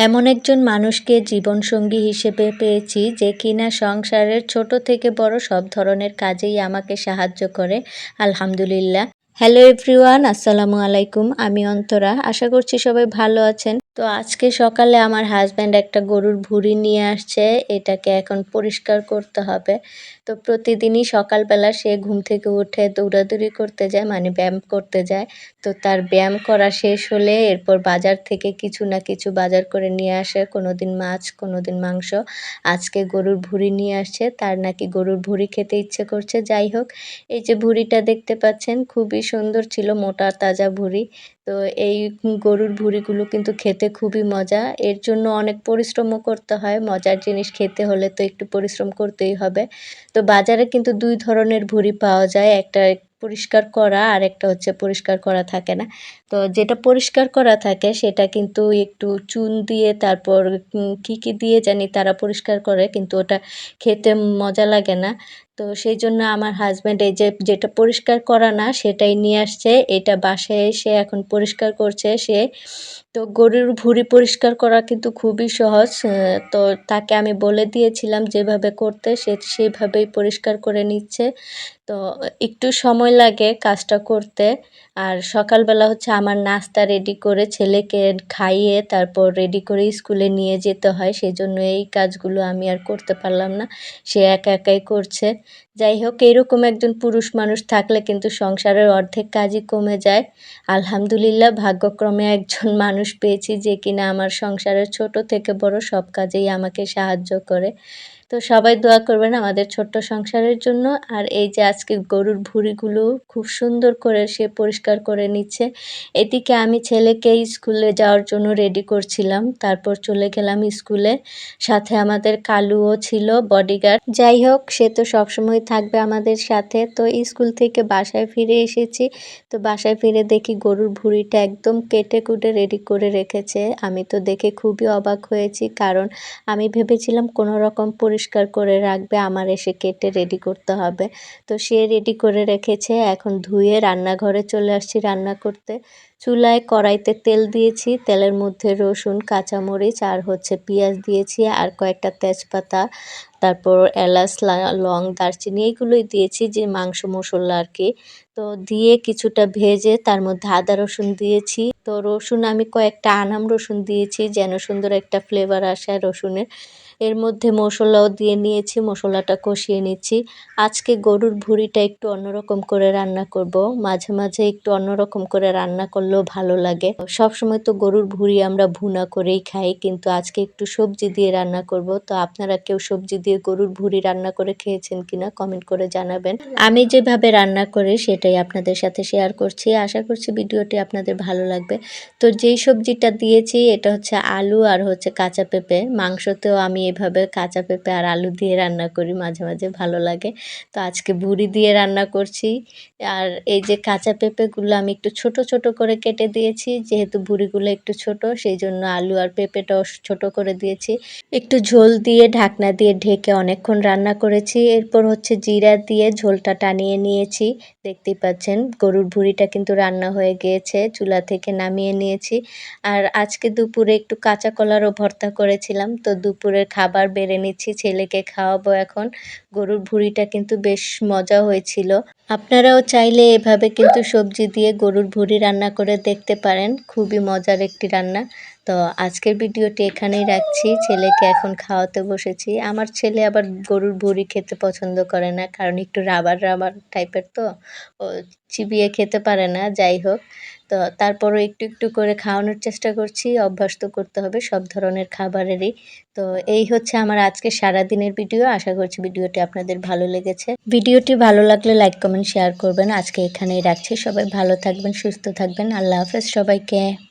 এমন একজন মানুষকে জীবনসঙ্গী হিসেবে পেয়েছি যে কিনা সংসারের ছোট থেকে বড় সব ধরনের কাজেই আমাকে সাহায্য করে। আলহামদুলিল্লাহ। হ্যালো এভরিওয়ান, আসসালামু আলাইকুম। আমি অন্তরা। আশা করছি সবাই ভালো আছেন। তো আজকে সকালে আমার হাজব্যান্ড একটা গরুর ভুঁড়ি নিয়ে আসছে, এটাকে এখন পরিষ্কার করতে হবে। তো প্রতিদিনই সকালবেলা সে ঘুম থেকে উঠে দৌড়াদৌড়ি করতে যায় মানে ব্যায়াম করতে যায়। তো তার ব্যায়াম করা শেষ হলে এরপর বাজার থেকে কিছু না কিছু বাজার করে নিয়ে আসে কোনো দিন মাছ কোনো দিন মাংস। আজকে গরুর ভুঁড়ি নিয়ে আসছে, তার নাকি গরুর ভুঁড়ি খেতে ইচ্ছে করছে। যাই হোক, এই যে ভুঁড়িটা দেখতে পাচ্ছেন, খুবই সুন্দর ছিল, মোটা, তাজা ভুঁড়ি। তো এই গরুর ভুঁড়িগুলো কিন্তু খেতে খুবই মজা। এর জন্য অনেক পরিশ্রমও করতে হয়। মজার জিনিস খেতে হলে তো একটু পরিশ্রম করতেই হবে। তো বাজারে কিন্তু দুই ধরনের ভুঁড়ি পাওয়া যায়। একটা পরিষ্কার করা আর একটা হচ্ছে পরিষ্কার করা থাকে না। তো যেটা পরিষ্কার করা থাকে সেটা কিন্তু একটু চুন দিয়ে তারপর কী কী দিয়ে জানি তারা পরিষ্কার করে, কিন্তু ওটা খেতে মজা লাগে না। তো সেই জন্য আমার হাজব্যান্ড এই যে যেটা পরিষ্কার করা না, সেটাই নিয়ে আসছে। এটা বাসায় এসে এখন পরিষ্কার করছে সে। তো গরুর ভুঁড়ি পরিষ্কার করা কিন্তু খুবই সহজ। তো তাকে আমি বলে দিয়েছিলাম যেভাবে করতে, সে সেভাবেই পরিষ্কার করে নিচ্ছে। তো একটু সময় লাগে কাজটা করতে। আর সকালবেলা হচ্ছে আমার নাস্তা রেডি করে ছেলেকে খাইয়ে তারপর রেডি করে স্কুলে নিয়ে যেতে হয়। সেই জন্য এই কাজগুলো আমি আর করতে পারলাম না। সে একা একাই করছে। যাই হোক এরকম একজন পুরুষ মানুষ থাকলে কিন্তু সংসারের অর্ধেক কাজই কমে যায়। আলহামদুলিল্লাহ, ভাগ্যক্রমে একজন মানুষ পেয়েছি যে কিনা আমার সংসারের ছোট থেকে বড় সব কাজেই আমাকে সাহায্য করে। তো সবাই দোয়া করবেন আমাদের ছোট্ট সংসারের জন্য। আর এই যে আজকে গরুর ভুঁড়িগুলো খুব সুন্দর করে সে পরিষ্কার করে নিচ্ছে। এদিকে আমি ছেলেকে স্কুলে যাওয়ার জন্য রেডি করছিলাম। তারপর চলে গেলাম স্কুলে। সাথে আমাদের কালুও ছিল বডিগার্ড যাই হোক, সে তো সবসময় থাকবে আমাদের সাথে। তো স্কুল থেকে বাসায় ফিরে এসেছি। তো বাসায় ফিরে দেখি গরুর ভুঁড়িটা একদম কেটে কুটে রেডি করে রেখেছে। আমি তো দেখে খুবই অবাক হয়েছি। কারণ আমি ভেবেছিলাম কোনো রকম পরিষ্কার করে রাখবে, আমার এসে কেটে রেডি করতে হবে। তো সে রেডি করে রেখেছে, এখন ধুয়ে রান্নাঘরে চলে আসছি রান্না করতে। চুলায় কড়াইতে তেল দিয়েছি, তেলের মধ্যে রসুন, কাঁচামরিচ আর হচ্ছে পেঁয়াজ দিয়েছি আর কয়েকটা তেজপাতা, তারপর এলাচ, লং দারচিনি এইগুলোই দিয়েছি যে মাংস, মশলা আর কি। তো দিয়ে কিছুটা ভেজে তার মধ্যে আদা রসুন দিয়েছি। তো রসুন আমি কয়েকটা আনাম রসুন দিয়েছি যেন সুন্দর একটা ফ্লেভার আসে রসুনের। এর মধ্যে মশলাও দিয়ে নিয়েছি, মশলাটা কষিয়ে নিচ্ছি। আজকে গরুর ভুঁড়িটা একটু অন্যরকম করে রান্না করব। মাঝে মাঝে একটু অন্যরকম করে রান্না করলেও ভালো লাগে। সব সময় তো গরুর ভুঁড়ি আমরা ভুনা করেই খাই, কিন্তু আজকে একটু সবজি দিয়ে রান্না করব। তো আপনারা কেউ সবজি দিয়ে গরুর ভুঁড়ি রান্না করে খেয়েছেন কিনা কমেন্ট করে জানাবেন। আমি যেভাবে রান্না করি সেটাই আপনাদের সাথে শেয়ার করছি। আশা করছি ভিডিওটি আপনাদের ভালো লাগবে। তো যেই সবজিটা দিয়েছি, এটা হচ্ছে আলু আর হচ্ছে কাঁচা পেঁপে। মাংসতেও আমি এভাবে কাঁচা পেঁপে আর আলু দিয়ে রান্না করি মাঝে মাঝে, ভালো লাগে। তো আজকে ভুড়ি দিয়ে রান্না করছি। আর এই যে কাঁচা পেঁপেগুলো আমি একটু ছোট ছোট করে কেটে দিয়েছি, যেহেতু ভুড়িগুলো একটু ছোট সেই জন্য আলু আর পেঁপেটাও ছোট করে দিয়েছি। একটু ঝোল দিয়ে ঢাকনা দিয়ে ঢেকে অনেকক্ষণ রান্না করেছি। এরপর হচ্ছে জিরা দিয়ে ঝোলটা টানিয়ে নিয়েছি। দেখতেই পাচ্ছেন, গরুর ভুড়িটা কিন্তু রান্না হয়ে গিয়েছে, চুলা থেকে নামিয়ে নিয়েছি। আর আজকে দুপুরে একটু কাঁচা কলারও ভর্তা করেছিলাম, তো দুপুরের খাবার বেড়ে নিচ্ছি ছেলেকে খাওয়াবো এখন। গরুর ভুঁড়িটা কিন্তু বেশ মজা হয়েছিল। আপনারাও চাইলে এভাবে কিন্তু সবজি দিয়ে গরুর ভুঁড়ি রান্না করে দেখতে পারেন। খুবই মজার একটি রান্না। তো আজকের ভিডিওটি এখানেই রাখছি। ছেলেকে এখন খাওয়াতে বসেছি। আমার ছেলে আবার গরুর ভুঁড়ি খেতে পছন্দ করে না, কারণ একটু রাবার রাবার টাইপের তো। ও চিবিয়ে খেতে পারে না, যাই হোক। তো তারপরও একটু একটু করে খাওয়ানোর চেষ্টা করছি। অভ্যাস তো করতে হবে সব ধরনের খাবারেরই। তো এই হচ্ছে আমার আজকে সারাদিনের ভিডিও। আশা করছি ভিডিওটি আপনাদের ভালো লেগেছে। ভিডিওটি ভালো লাগলে লাইক, কমেন্ট শেয়ার করবেন। আজকে এখানেই রাখছি। সবাই ভালো থাকবেন সুস্থ থাকবেন। আল্লাহ হাফেজ সবাইকে।